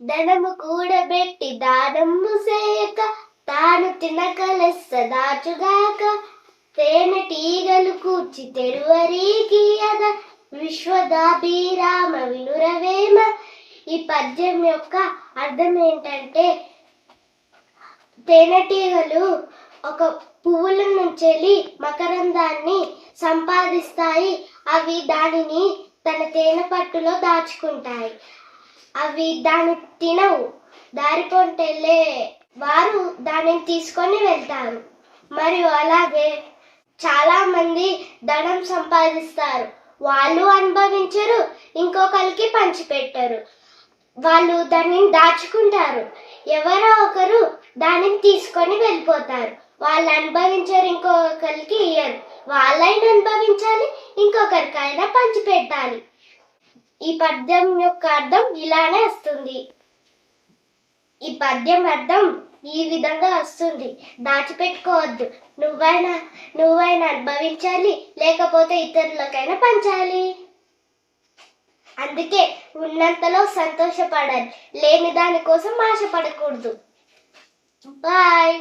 ధనము కూడబెట్టి దానము చేయక తాను తినకలెస్స దాచుగాక తేనె టీగలు కూర్చి తెరువరీకియద విశ్వదాభిరామ వినురవేమ. ఈ పద్యం యొక్క అర్థం ఏంటంటే తేనెటీగలు ఒక పువ్వుల నుంచి మకరందాన్ని సంపాదిస్తాయి. అవి దానిని తన తేనె పట్టులో దాచుకుంటాయి. అవి దాన్ని తినవు. దారి పొంటెళ్ళే వారు దానిని తీసుకొని వెళ్తారు. మరియు అలాగే చాలా మంది ధనం సంపాదిస్తారు. వాళ్ళు అనుభవించరు ఇంకొకరికి పంచిపెట్టరు. వాళ్ళు దానిని దాచుకుంటారు. ఎవరో ఒకరు దానిని తీసుకొని వెళ్ళిపోతారు. వాళ్ళు అనుభవించరు ఇంకొకరికి ఇయ్యరు. వాళ్ళైనా అనుభవించాలి ఇంకొకరికైనా పంచిపెట్టాలి. ఈ పద్యం యొక్క అర్థం ఇలానే వస్తుంది. ఈ పద్యం అర్థం ఈ విధంగా వస్తుంది. దాచిపెట్టుకోవద్దు. నువ్వైనా నువ్వైనా అనుభవించాలి లేకపోతే ఇతరులకైనా పంచాలి. అందుకే ఉన్నంతలో సంతోషపడాలి. లేని దానికోసం ఆశపడకూడదు. బాయ్.